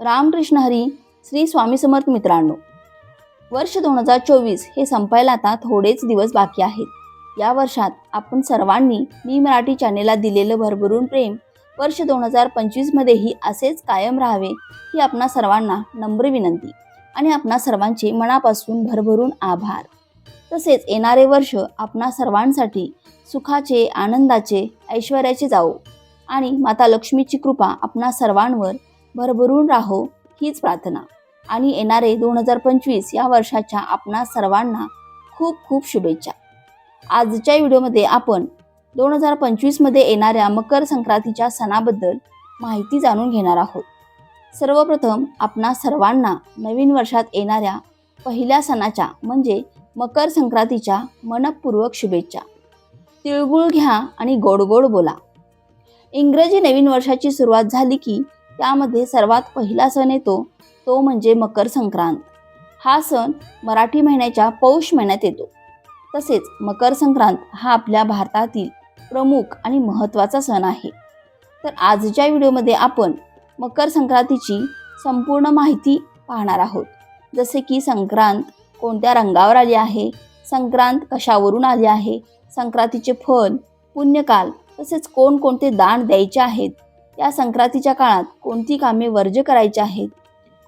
रामकृष्ण हरी श्री स्वामी समर्थ मित्रांनो. वर्ष दोन हजार चोवीस हे संपायला आता थोडेच दिवस बाकी आहेत. या वर्षात आपण सर्वांनी मी मराठी चॅनेलला दिलेलं भरभरून प्रेम वर्ष दोन हजार पंचवीसमध्येही असेच कायम राहावे ही आपणा सर्वांना नम्र विनंती आणि आपणा सर्वांचे मनापासून भरभरून आभार. तसेच येणारे वर्ष आपणा सर्वांसाठी सुखाचे आनंदाचे ऐश्वर्याचे जावो आणि माता लक्ष्मीची कृपा आपणा सर्वांवर भरभरून राहो हीच प्रार्थना. आणि येणारे दोन हजार पंचवीस या वर्षाच्या आपणा सर्वांना खूप खूप शुभेच्छा. आजच्या व्हिडिओमध्ये आपण दोन हजार पंचवीसमध्ये येणाऱ्या मकर संक्रांतीच्या सणाबद्दल माहिती जाणून घेणार आहोत. सर्वप्रथम आपणा सर्वांना नवीन वर्षात येणाऱ्या पहिल्या सणाच्या म्हणजे मकर संक्रांतीच्या मनपूर्वक शुभेच्छा. तिळगुळ घ्या आणि गोड गोड बोला. इंग्रजी नवीन वर्षाची सुरुवात झाली की त्यामध्ये सर्वात पहिला सण येतो तो म्हणजे मकर संक्रांत. हा सण मराठी महिन्याच्या पौष महिन्यात येतो. तसेच मकर संक्रांत हा आपल्या भारतातील प्रमुख आणि महत्त्वाचा सण आहे. तर आजच्या व्हिडिओमध्ये आपण मकर संक्रांतीची संपूर्ण माहिती पाहणार आहोत. जसे की संक्रांत कोणत्या रंगावर आली आहे संक्रांत कशावरून आली आहे संक्रांतीचे फल पुण्यकाल तसेच कोणकोणते दान द्यायचे आहेत या संक्रांतीच्या काळात कोणती कामे वर्ज्य करायची आहेत?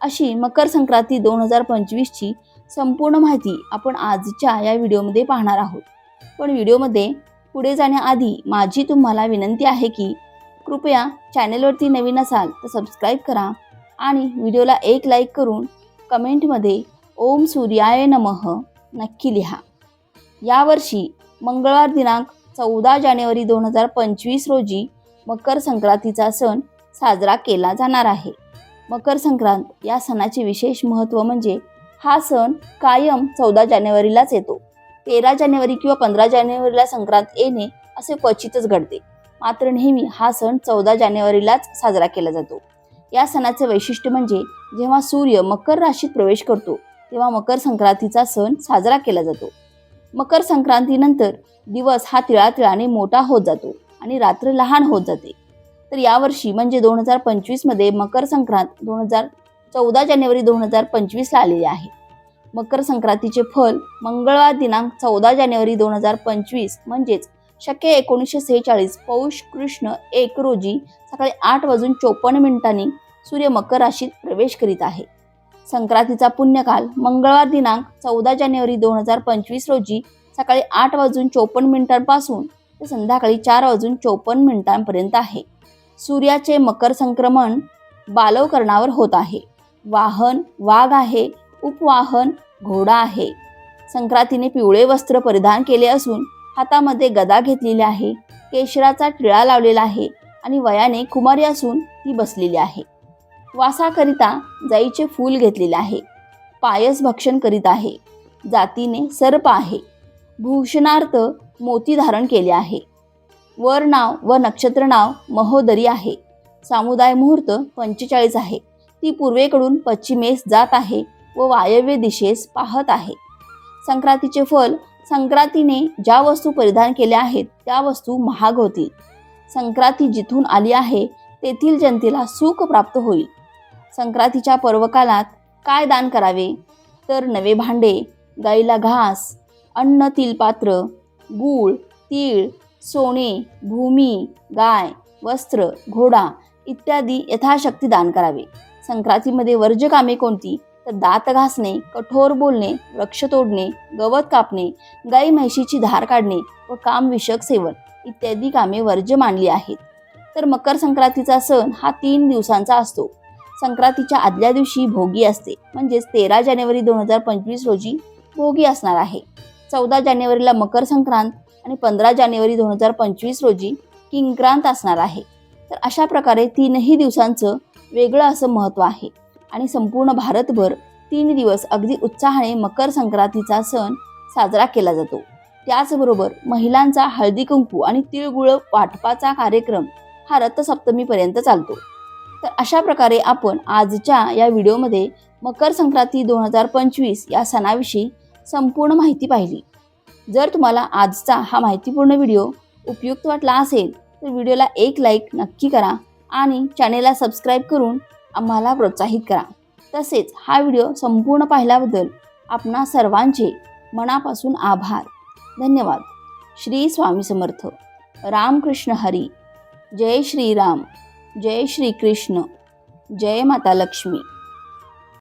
अशी मकर संक्रांती दोन हजार पंचवीसची संपूर्ण माहिती आपण आजच्या या व्हिडिओमध्ये पाहणार आहोत. पण व्हिडिओमध्ये पुढे जाण्याआधी माझी तुम्हाला विनंती आहे की कृपया चॅनेलवरती नवीन असाल तर सबस्क्राईब करा आणि व्हिडिओला एक लाईक करून कमेंटमध्ये ओम सूर्याय नमः नक्की लिहा. यावर्षी मंगळवार दिनांक चौदा जानेवारी दोन हजार पंचवीस रोजी मकर संक्रांतीचा सण साजरा केला जाणार आहे. मकर संक्रांत या सणाचे विशेष महत्त्व म्हणजे हा सण कायम चौदा जानेवारीलाच येतो. तेरा जानेवारी किंवा पंधरा जानेवारीला संक्रांत येणे असे क्वचितच घडते. मात्र नेहमी हा सण चौदा जानेवारीलाच साजरा केला जातो. या सणाचे वैशिष्ट्य म्हणजे जेव्हा सूर्य मकर राशीत प्रवेश करतो तेव्हा मकर संक्रांतीचा सण साजरा केला जातो. मकर संक्रांतीनंतर दिवस हा तिळातिळाने मोठा होत जातो. आणि रात्र लहान होत जाते. तर यावर्षी म्हणजे दोन हजार पंचवीसमध्ये मकर संक्रांत दोन हजार चौदा जानेवारी दोन हजार पंचवीसला आलेली आहे. मकर संक्रांतीचे फल मंगळवार दिनांक चौदा जानेवारी दोन हजार पंचवीस म्हणजेच शक्य एकोणीसशे सेहेचाळीस पौष कृष्ण एक रोजी सकाळी आठ वाजून चोपन्न मिनिटांनी सूर्य मकर राशीत प्रवेश करीत आहे. संक्रांतीचा पुण्यकाल मंगळवार दिनांक चौदा जानेवारी दोन हजार पंचवीस रोजी सकाळी आठ वाजून चोपन्न मिनिटांपासून ते संध्याकाळी चार वाजून चोपन्न मिनिटांपर्यंत आहे. सूर्याचे मकर संक्रमण बालवकरणावर होत आहे. वाहन वाघ आहे उपवाहन घोडा आहे. संक्रांतीने पिवळे वस्त्र परिधान केले असून हातामध्ये गदा घेतलेली आहे केशराचा टिळा लावलेला आहे आणि वयाने कुमारी असून ती बसलेली आहे. वासाकरिता जाईचे फूल घेतलेले आहे. पायस भक्षण करीत आहे. जातीने सर्प आहे. भूषणार्थ मोती धारण केले आहे. वर नाव व नक्षत्र नाव महोदरी आहे. सामुदाय मुहूर्त पंचेचाळीस आहे. ती पूर्वेकडून पश्चिमेस जात आहे व वायव्य दिशेस पाहत आहे. संक्रांतीचे फल संक्रांतीने ज्या वस्तू परिधान केल्या आहेत त्या वस्तू महाग होतील. संक्रांती जिथून आली आहे तेथील जनतेला सुख प्राप्त होईल. संक्रांतीच्या पर्वकालात काय दान करावे? तर नवे भांडे गाईला घास अन्न तिलपात्र गूळ तीळ सोने भूमी गाय वस्त्र घोडा इत्यादी यथाशक्ती दान करावे. संक्रांतीमध्ये वर्ज्य कामे कोणती? तर दात घासणे कठोर बोलणे वृक्ष तोडणे गवत कापणे गाई म्हैशीची धार काढणे व कामविषयक सेवन इत्यादी कामे वर्ज्य मानली आहेत. तर मकर संक्रांतीचा सण हा तीन दिवसांचा असतो. संक्रांतीच्या आदल्या दिवशी भोगी असते. म्हणजेच तेरा जानेवारी दोन हजार पंचवीस रोजी भोगी असणार आहे. चौदा जानेवारीला मकर संक्रांत आणि पंधरा जानेवारी दोन हजार पंचवीस रोजी किंक्रांत असणार आहे. तर अशा प्रकारे तीनही दिवसांचं वेगळं असं महत्त्व आहे. आणि संपूर्ण भारतभर तीन दिवस अगदी उत्साहाने मकर संक्रांतीचा सण साजरा केला जातो. त्याचबरोबर महिलांचा हळदी कुंकू आणि तिळगुळ वाटपाचा कार्यक्रम हा रथसप्तमीपर्यंत चालतो. तर अशा प्रकारे आपण आजच्या या व्हिडिओमध्ये मकर संक्रांती दोन हजार पंचवीस या सणाविषयी संपूर्ण माहिती पाहिली. जर तुम्हाला आजचा हा माहितीपूर्ण व्हिडिओ उपयुक्त वाटला असेल तर व्हिडिओला एक लाईक नक्की करा आणि चॅनेलला सबस्क्राईब करून आम्हाला प्रोत्साहित करा. तसेच हा व्हिडिओ संपूर्ण पाहिल्याबद्दल आपणा सर्वांचे मनापासून आभार. धन्यवाद. श्री स्वामी समर्थ. रामकृष्ण हरी. जय श्रीराम. जय श्री कृष्ण जय माता लक्ष्मी.